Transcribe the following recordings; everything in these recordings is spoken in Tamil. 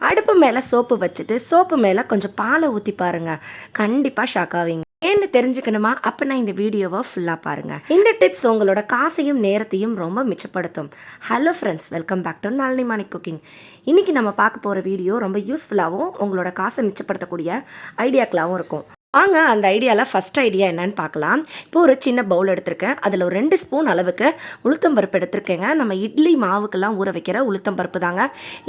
அடுப்பு மேலே சோப்பு வச்சுட்டு சோப்பு மேலே கொஞ்சம் பாலை ஊற்றி பாருங்கள் கண்டிப்பாக ஷாக் ஆவீங்க. ஏன்னு தெரிஞ்சுக்கணுமா? அப்போ நான் இந்த வீடியோவை ஃபுல்லாக பாருங்கள் இந்த டிப்ஸ் உங்களோட காசையும் நேரத்தையும் ரொம்ப மிச்சப்படுத்தும். Hello friends welcome back to Nalini Mani cooking இன்றைக்கி நம்ம பார்க்க போகிற வீடியோ ரொம்ப யூஸ்ஃபுல்லாகவும் உங்களோட காசை மிச்சப்படுத்தக்கூடிய ஐடியாக்களாகவும் இருக்கும். வாங்க அந்த ஐடியாவில் ஃபஸ்ட் ஐடியா என்னன்னு பார்க்கலாம். இப்போ ஒரு சின்ன பவுல் எடுத்திருக்கேன். அதில் ஒரு ரெண்டு ஸ்பூன் அளவுக்கு உளுத்தம் பருப்பு எடுத்திருக்கேங்க. நம்ம இட்லி மாவுக்கெல்லாம் ஊற வைக்கிற உளுத்தம் பருப்பு தாங்க.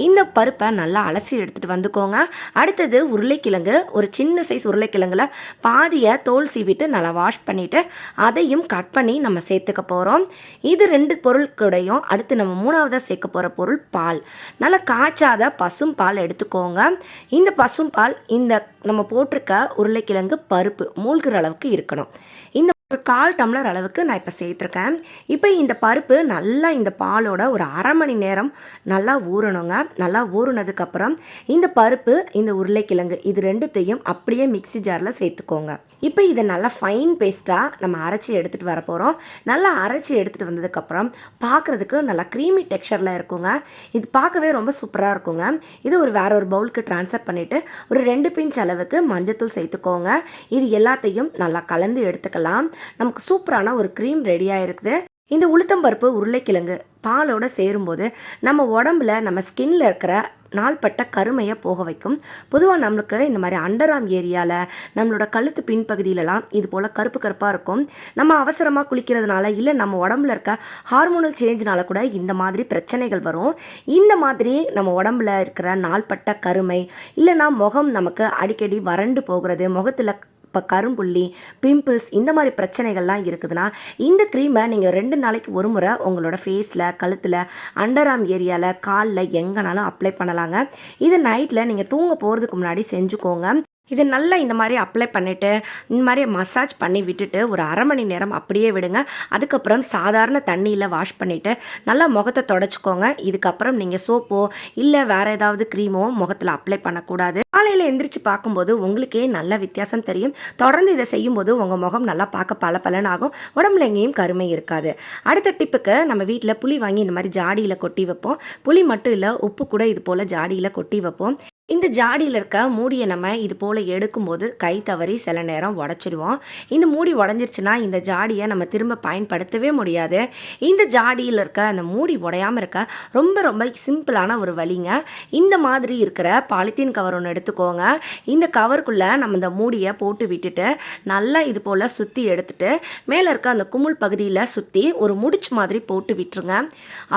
இந்த பருப்பை நல்லா அலசி எடுத்துகிட்டு வந்துக்கோங்க. அடுத்தது உருளைக்கிழங்கு ஒரு சின்ன சைஸ் உருளைக்கிழங்குல பாதியை தோல் சீவிட்டு நல்லா வாஷ் பண்ணிவிட்டு அதையும் கட் பண்ணி நம்ம சேர்த்துக்க போகிறோம் இது ரெண்டு பொருட்கூடையும் அடுத்து நம்ம மூணாவதாக சேர்க்க போகிற பொருள் பால். நல்லா காய்ச்சாத பசும் பால் எடுத்துக்கோங்க. இந்த பசும் பால் இந்த நம்ம போட்டிருக்க உருளைக்கிழங்கு பருப்பு மூழ்கிற அளவுக்கு இருக்கணும். இந்த ஒரு கால் டம்ளர் அளவுக்கு நான் இப்போ சேர்த்துருக்கேன். இப்போ இந்த பருப்பு நல்லா இந்த பாலோட ஒரு அரை மணி நேரம் நல்லா ஊறணுங்க. நல்லா ஊறுனதுக்கப்புறம் இந்த பருப்பு இந்த உருளைக்கிழங்கு இது ரெண்டுத்தையும் அப்படியே மிக்ஸி ஜாரில் சேர்த்துக்கோங்க. இப்போ இதை நல்லா ஃபைன் பேஸ்ட்டாக நம்ம அரைச்சி எடுத்துகிட்டு வர போகிறோம் நல்லா அரைச்சி எடுத்துகிட்டு வந்ததுக்கப்புறம் பார்க்குறதுக்கு நல்லா க்ரீமி டெக்ஸ்சரில் இருக்குங்க. இது பார்க்கவே ரொம்ப சூப்பராக இருக்குங்க. இது ஒரு வேற ஒரு பவுலுக்கு ட்ரான்ஸ்ஃபர் பண்ணிவிட்டு ஒரு ரெண்டு பிஞ்ச் அளவுக்கு மஞ்சத்தூள் சேர்த்துக்கோங்க. இது எல்லாத்தையும் நல்லா கலந்து எடுத்துக்கலாம். நமக்கு சூப்பரான ஒரு க்ரீம் ரெடியாக இருக்குது இந்த உளுத்தம்பருப்பு உருளைக்கிழங்கு பாலோட சேரும்போது நம்ம உடம்புல நம்ம ஸ்கின்ல இருக்கிற நாள்பட்ட கருமையை போக வைக்கும். பொதுவாக நம்மளுக்கு இந்த மாதிரி அண்டராம் ஏரியாவில் நம்மளோட கழுத்து பின்பகுதியிலலாம் இது போல் கருப்பு கருப்பாக இருக்கும். நம்ம அவசரமாக குளிக்கிறதுனால இல்லை நம்ம உடம்புல இருக்க ஹார்மோனல் சேஞ்ச்னால கூட இந்த மாதிரி பிரச்சனைகள் வரும். இந்த மாதிரி நம்ம உடம்புல இருக்கிற நாள்பட்ட கருமை இல்லைனா முகம் நமக்கு அடிக்கடி வறண்டு போகிறது முகத்தில் இப்போ கரும்புள்ளி பிம்பிள்ஸ் இந்த மாதிரி பிரச்சனைகள்லாம் இருக்குதுன்னா இந்த க்ரீமை நீங்கள் ரெண்டு நாளைக்கு ஒரு முறை உங்களோட ஃபேஸில் கழுத்தில் அண்டர்ஆம் ஏரியாவில் காலில் எங்கேனாலும் அப்ளை பண்ணலாங்க. இது நைட்டில் நீங்கள் தூங்க போகிறதுக்கு முன்னாடி செஞ்சுக்கோங்க. இது நல்லா இந்த மாதிரி அப்ளை பண்ணிவிட்டு இந்த மாதிரி மசாஜ் பண்ணி விட்டுட்டு ஒரு அரை மணி நேரம் அப்படியே விடுங்க. அதுக்கப்புறம் சாதாரண தண்ணியில் வாஷ் பண்ணிவிட்டு நல்லா முகத்தை தொடச்சிக்கோங்க. இதுக்கப்புறம் நீங்கள் சோப்போ இல்லை வேறு ஏதாவது க்ரீமோ முகத்தில் அப்ளை பண்ணக்கூடாது. காலையில் எந்திரிச்சு பார்க்கும்போது உங்களுக்கே நல்ல வித்தியாசம் தெரியும். தொடர்ந்து இதை செய்யும்போது உங்கள் முகம் நல்லா பார்க்க பல பலனாகும் உடம்புல எங்கேயும் கருமை இருக்காது. அடுத்த டிப்புக்கு நம்ம வீட்டில் புளி வாங்கி இந்த மாதிரி ஜாடியில் கொட்டி வைப்போம். புளி மட்டும் இல்லை உப்பு கூட இது போல் ஜாடியில் கொட்டி வைப்போம். இந்த ஜாடியில் இருக்க மூடியை நம்ம இது போல் எடுக்கும்போது கை தவறி சில நேரம் உடச்சிடுவோம். இந்த மூடி உடஞ்சிருச்சுன்னா இந்த ஜாடியை நம்ம திரும்ப பயன்படுத்தவே முடியாது. இந்த ஜாடியில் இருக்க அந்த மூடி உடையாமல் இருக்க ரொம்ப ரொம்ப சிம்பிளான ஒரு வழிங்க. இந்த மாதிரி இருக்கிற பாலித்தீன் கவர் ஒன்று எடுத்துக்கோங்க. இந்த கவருக்குள்ளே நம்ம இந்த மூடியை போட்டு விட்டுட்டு நல்லா இது போல் சுற்றி எடுத்துட்டு மேலே இருக்க அந்த குமுள் பகுதியில் சுற்றி ஒரு முடிச்சு மாதிரி போட்டு விட்டுருங்க.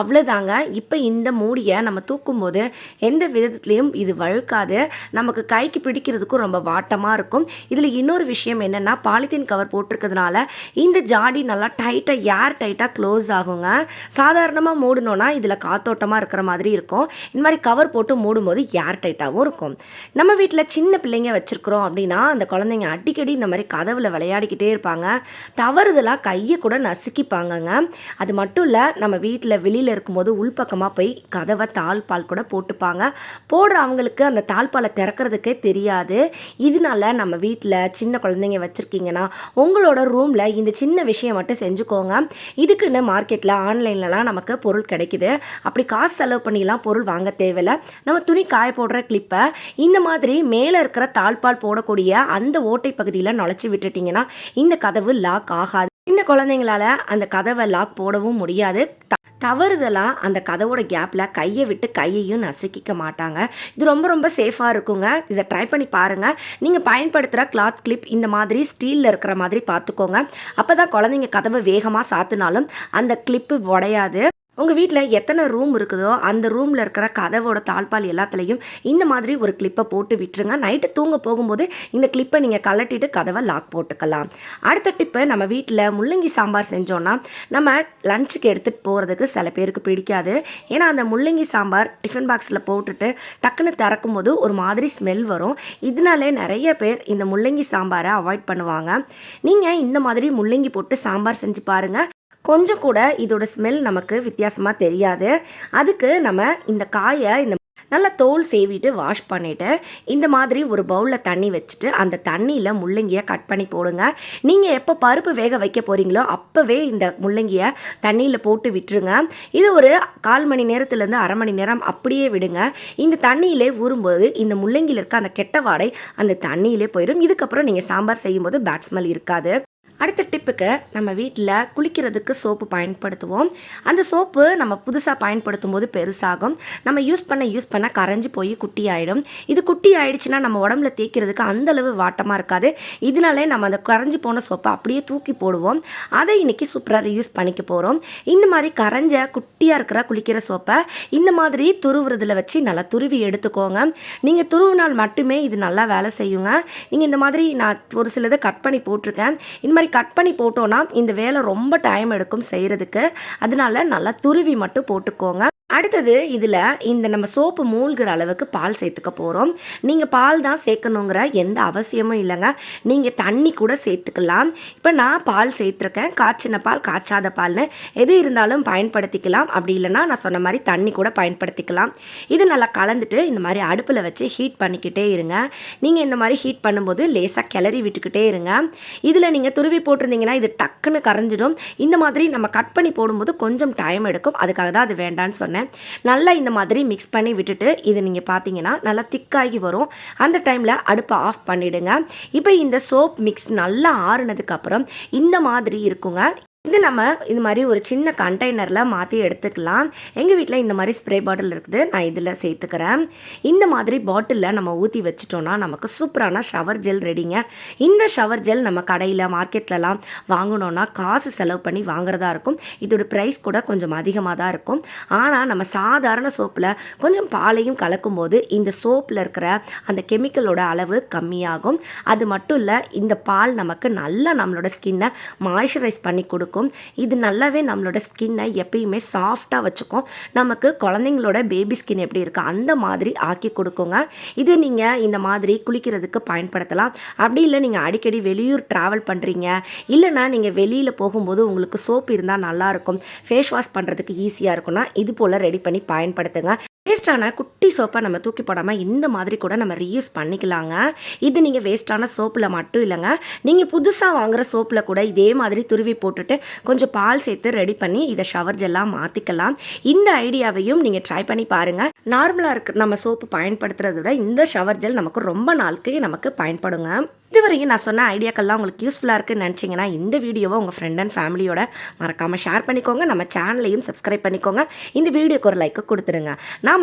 அவ்வளோதாங்க இப்போ இந்த மூடியை நம்ம தூக்கும்போது எந்த விதத்துலேயும் இது வழுக்காது நமக்கு கைக்கு பிடிக்கிறதுக்கும் ரொம்ப வாட்டமாக இருக்கும். இதில் இன்னொரு விஷயம் என்னென்னா பாலித்தீன் கவர் போட்டிருக்கிறதுனால இந்த ஜாடி நல்லா டைட்டாக ஏர் டைட்டாக க்ளோஸ் ஆகுங்க. சாதாரணமாக மூடணும்னா இதில் காத்தோட்டமாக இருக்கிற மாதிரி இருக்கும். இந்த மாதிரி கவர் போட்டு மூடும்போது ஏர் டைட்டாகவும் இருக்கும். நம்ம வீட்டில் சின்ன பிள்ளைங்க வச்சுருக்குறோம் அப்படின்னா அந்த குழந்தைங்க அடிக்கடி இந்த மாதிரி கதவில் விளையாடிக்கிட்டே இருப்பாங்க. தவறுதலாக கையை கூட நசுக்கிப்பாங்கங்க. அது மட்டும் இல்லை நம்ம வீட்டில் வெளியில் இருக்கும்போது உள்பக்கமாக போய் கதவை தாழ்பால் கூட போட்டுப்பாங்க. போடுற அவங்களுக்கு அந்த தாழ்பாலை திறக்கிறதுக்கே தெரியாது. இதனால நம்ம வீட்டில் சின்ன குழந்தைங்க வச்சுருக்கீங்கன்னா உங்களோட ரூமில் இந்த சின்ன விஷயம் மட்டும் செஞ்சுக்கோங்க. இதுக்குன்னு மார்க்கெட்டில் ஆன்லைன்லலாம் நமக்கு பொருள் கிடைக்குது. அப்படி காசு செலவு பண்ணிலாம் பொருள் வாங்க தேவையில்ல. நம்ம துணி காய போடுற கிளிப்பை இந்த மாதிரி மேலே இருக்கிற தாழ்பால் போடக்கூடிய அந்த ஓட்டை பகுதியில் நுழைச்சி விட்டுட்டிங்கன்னா இந்த கதவு லாக் ஆகாது. சின்ன குழந்தைங்களால அந்த கதவை லாக் போடவும் முடியாது. தவறுதலாக அந்த கதவோட கேப்பில் கையை விட்டு கையையும் நசுக்கிக்க மாட்டாங்க. இது ரொம்ப ரொம்ப சேஃபாக இருக்குங்க. இதை ட்ரை பண்ணி பாருங்கள் நீங்கள் பயன்படுத்துகிற கிளாத் கிளிப் இந்த மாதிரி ஸ்டீலில் இருக்கிற மாதிரி பார்த்துக்கோங்க. அப்போ தான் குழந்தைங்க கதவை வேகமாக சாத்தினாலும் அந்த கிளிப்பு உடையாது. உங்கள் வீட்டில் எத்தனை ரூம் இருக்குதோ அந்த ரூமில் இருக்கிற கதவோட தாழ்பால் எல்லாத்துலேயும் இந்த மாதிரி ஒரு கிளிப்பை போட்டு விட்டுருங்க. நைட்டு தூங்க போகும்போது இந்த கிளிப்பை நீங்கள் கலட்டிட்டு கதவை லாக் போட்டுக்கலாம். அடுத்த டிப்பு நம்ம வீட்டில் முள்ளங்கி சாம்பார் செஞ்சோன்னா நம்ம லஞ்சுக்கு எடுத்துகிட்டு போகிறதுக்கு சில பேருக்கு பிடிக்காது. ஏன்னா அந்த முள்ளங்கி சாம்பார் டிஃபன் பாக்ஸில் போட்டுட்டு டக்குன்னு திறக்கும் போது ஒரு மாதிரி ஸ்மெல் வரும். இதனாலே நிறைய பேர் இந்த முள்ளங்கி சாம்பாரை அவாய்ட் பண்ணுவாங்க. நீங்கள் இந்த மாதிரி முள்ளங்கி போட்டு சாம்பார் செஞ்சு பாருங்கள் கொஞ்சம் கூட இதோட ஸ்மெல் நமக்கு வித்தியாசமாக தெரியாது. அதுக்கு நம்ம இந்த காயை இந்த நல்லா தோல் சேவிட்டு வாஷ் பண்ணிவிட்டு இந்த மாதிரி ஒரு பவுலில் தண்ணி வச்சுட்டு அந்த தண்ணியில் முள்ளங்கியை கட் பண்ணி போடுங்க. நீங்கள் எப்போ பருப்பு வேக வைக்க போகிறீங்களோ அப்போவே இந்த முள்ளங்கியை தண்ணியில் போட்டு விட்டுருங்க. இது ஒரு கால் மணி நேரத்துலேருந்து அரை மணி நேரம் அப்படியே விடுங்க. இந்த தண்ணியிலே ஊறும்போது இந்த முள்ளங்கியில் இருக்க அந்த கெட்ட வாடை அந்த தண்ணியிலே போயிடும். இதுக்கப்புறம் நீங்கள் சாம்பார் செய்யும்போது பேட் ஸ்மெல் இருக்காது. அடுத்த டிப்புக்கு நம்ம வீட்டில் குளிக்கிறதுக்கு சோப்பு பயன்படுத்துவோம். அந்த சோப்பு நம்ம புதுசாக பயன்படுத்தும் போது பெருசாகும். நம்ம யூஸ் பண்ண யூஸ் பண்ண கரைஞ்சி போய் குட்டி ஆகிடும் இது குட்டி ஆகிடுச்சுன்னா நம்ம உடம்புல தேய்க்கிறதுக்கு அந்தளவு வாட்டமாக இருக்காது. இதனாலே நம்ம அந்த கரைஞ்சி போன சோப்பை அப்படியே தூக்கி போடுவோம். அதை இன்னைக்கு சூப்பராக ரியூஸ் பண்ணிக்க போகிறோம் இந்த மாதிரி கரைஞ்ச குட்டியாக இருக்கிற குளிக்கிற சோப்பை இந்த மாதிரி துருவுறதில் வச்சு நல்லா துருவி எடுத்துக்கோங்க. நீங்கள் துருவினால் மட்டுமே இது நல்லா வேலை செய்யுங்க. நீங்கள் இந்த மாதிரி நான் ஒரு சிலதை கட் பண்ணி போட்டிருக்கேன். இந்த மாதிரி கட் பண்ணி போட்டோன்னா இந்த வேலை ரொம்ப டைம் எடுக்கும் செய்கிறதுக்கு அதனால நல்லா துருவி மட்டும் போட்டுக்கோங்க. அடுத்தது இதில் இந்த நம்ம சோப்பு மூழ்கிற அளவுக்கு பால் சேர்த்துக்க போகிறோம் நீங்கள் பால் தான் சேர்க்கணுங்கிற எந்த அவசியமும் இல்லைங்க. நீங்கள் தண்ணி கூட சேர்த்துக்கலாம். இப்போ நான் பால் சேர்த்துருக்கேன். காய்ச்சின பால் காய்ச்சாத பால்னு எது இருந்தாலும் பயன்படுத்திக்கலாம். அப்படி இல்லைன்னா நான் சொன்ன மாதிரி தண்ணி கூட பயன்படுத்திக்கலாம். இது நல்லா கலந்துட்டு இந்த மாதிரி அடுப்பில் வச்சு ஹீட் பண்ணிக்கிட்டே இருங்க. நீங்கள் இந்த மாதிரி ஹீட் பண்ணும்போது லேசாக கிளறி விட்டுக்கிட்டே இருங்க. இதில் நீங்கள் துருவி போட்டிருந்தீங்கன்னா இது டக்குன்னு கரைஞ்சிடும். இந்த மாதிரி நம்ம கட் பண்ணி போடும்போது கொஞ்சம் டைம் எடுக்கும். அதுக்காக தான் அது வேண்டான்னு சொன்னேன். நல்லா இந்த மாதிரி மிக்ஸ் பண்ணி விட்டுட்டு இது நீங்கள் பார்த்தீங்கன்னா நல்லா திக்காகி வரும். அந்த டைமில் அடுப்பை ஆஃப் பண்ணிவிடுங்க இப்போ இந்த சோப் மிக்ஸ் நல்லா ஆறுனதுக்கப்புறம் இந்த மாதிரி இருக்குங்க. இது நம்ம இது மாதிரி ஒரு சின்ன கண்டெய்னரில் மாற்றி எடுத்துக்கலாம். எங்கள் வீட்டில் இந்த மாதிரி ஸ்ப்ரே பாட்டில் இருக்குது. நான் இதில் சேர்த்துக்கிறேன். இந்த மாதிரி பாட்டிலில் நம்ம ஊற்றி வச்சிட்டோன்னா நமக்கு சூப்பரான ஷவர் ஜெல் ரெடிங்க இந்த ஷவர் ஜெல் நம்ம கடையில் மார்க்கெட்லலாம் வாங்கினோன்னா காசு செலவு பண்ணி வாங்குறதா இருக்கும். இதோட ப்ரைஸ் கூட கொஞ்சம் அதிகமாக தான் இருக்கும். ஆனால் நம்ம சாதாரண சோப்பில் கொஞ்சம் பாலையும் கலக்கும்போது இந்த சோப்பில் இருக்கிற அந்த கெமிக்கலோட அளவு கம்மியாகும். அது மட்டும் இல்லை இந்த பால் நமக்கு நல்லா நம்மளோட ஸ்கின்னை மாய்ஸ்சரைஸ் பண்ணி கொடுக்கும். இது நல்லாவே நம்மளோட ஸ்கின்னை எப்பயுமே சாஃப்டாக வச்சுக்கும். நமக்கு குழந்தைங்களோட பேபி ஸ்கின் எப்படி இருக்குது அந்த மாதிரி ஆக்கி கொடுக்குங்க. இது நீங்கள் இந்த மாதிரி குளிக்கிறதுக்கு பயன்படுத்தலாம். அப்படி இல்லை நீங்கள் அடிக்கடி வெளியூர் ட்ராவல் பண்ணுறீங்க இல்லைன்னா நீங்கள் வெளியில் போகும்போது உங்களுக்கு சோப் இருந்தால் நல்லாயிருக்கும் ஃபேஸ் வாஷ் பண்ணுறதுக்கு ஈஸியாக இருக்கும்னா இது போல் ரெடி பண்ணி பயன்படுத்துங்க. வேஸ்ட்டான குட்டி சோப்பை நம்ம தூக்கி போடாமல் இந்த மாதிரி கூட நம்ம ரீயூஸ் பண்ணிக்கலாங்க. இது நீங்கள் வேஸ்ட்டான சோப்பில் மட்டும் இல்லைங்க. நீங்கள் புதுசாக வாங்குகிற சோப்பில் கூட இதே மாதிரி துருவி போட்டுட்டு கொஞ்சம் பால் சேர்த்து ரெடி பண்ணி இதை ஷவர் ஜெல்லாம் மாற்றிக்கலாம் இந்த ஐடியாவையும் நீங்கள் ட்ரை பண்ணி பாருங்கள் நார்மலாக இருக்க நம்ம சோப்பு பயன்படுத்துறத விட இந்த ஷவர் ஜெல் நமக்கு ரொம்ப நாளுக்கு நமக்கு பயன்படுங்க. இதுவரையும் நான் சொன்ன ஐடியாக்கள்லாம் உங்களுக்கு யூஸ்ஃபுல்லாக இருக்குன்னு நினச்சிங்கன்னா இந்த வீடியோவை உங்கள் ஃப்ரெண்ட் அண்ட் ஃபேமிலியோட மறக்காமல் ஷேர் பண்ணிக்கோங்க. நம்ம சேனலையும் சப்ஸ்கிரைப் பண்ணிக்கோங்க. இந்த வீடியோக்கு ஒரு லைக்கு கொடுத்துருங்க நான்